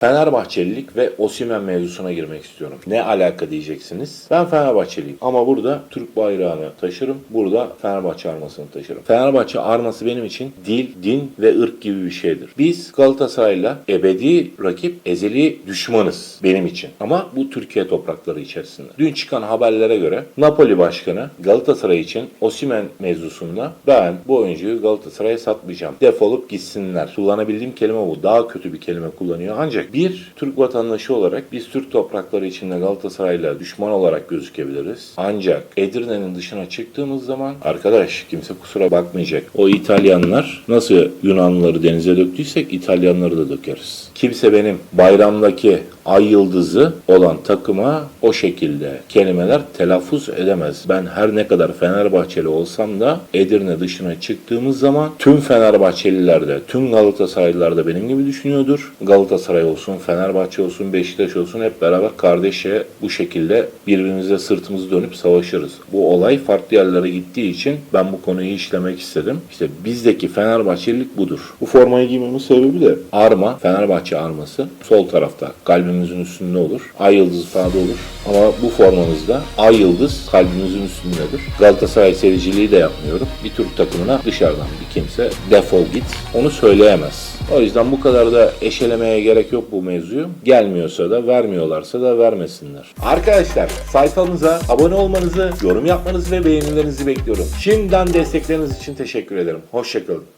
Fenerbahçelilik ve Osimen mevzusuna girmek istiyorum. Ne alaka diyeceksiniz? Ben Fenerbahçeliyim ama burada Türk bayrağını taşırım. Burada Fenerbahçe armasını taşırım. Fenerbahçe arması benim için dil, din ve ırk gibi bir şeydir. Biz Galatasaray'la ebedi rakip, ezeli düşmanız benim için. Ama bu Türkiye toprakları içerisinde. Dün çıkan haberlere göre Napoli Başkanı Galatasaray için Osimen mevzusunda ben bu oyuncuyu Galatasaray'a satmayacağım. Defolup gitsinler. Kullanabildiğim kelime bu. Daha kötü bir kelime kullanıyor. Ancak bir Türk vatandaşı olarak biz Türk toprakları içinde Galatasaray'la düşman olarak gözükebiliriz. Ancak Edirne'nin dışına çıktığımız zaman arkadaş kimse kusura bakmayacak. O İtalyanlar nasıl Yunanlıları denize döktüysek İtalyanları da dökeriz. Kimse benim bayramdaki ay yıldızı olan takıma o şekilde kelimeler telaffuz edemez. Ben her ne kadar Fenerbahçeli olsam da Edirne dışına çıktığımız zaman tüm Fenerbahçeliler de, tüm Galatasaraylılar da benim gibi düşünüyordur. Galatasaray olsun, Fenerbahçe olsun, Beşiktaş olsun hep beraber kardeşe bu şekilde birbirimize sırtımızı dönüp savaşırız. Bu olay farklı yerlere gittiği için ben bu konuyu işlemek istedim. İşte bizdeki Fenerbahçelilik budur. Bu formayı giymemin sebebi de arma, Fenerbahçe arması sol tarafta kalbimizin üstünde olur. Ay yıldızı falan da olur. Ama bu formamızda ay yıldız kalbimizin üstündedir. Galatasaray sericiliği de yapmıyorum. Bir Türk takımına dışarıdan bir kimse defol git onu söyleyemez. O yüzden bu kadar da eşelemeye gerek yok bu mevzuyu. Gelmiyorsa da vermiyorlarsa da vermesinler. Arkadaşlar sayfamıza abone olmanızı, yorum yapmanızı ve beğenilerinizi bekliyorum. Şimdiden destekleriniz için teşekkür ederim. Hoşçakalın.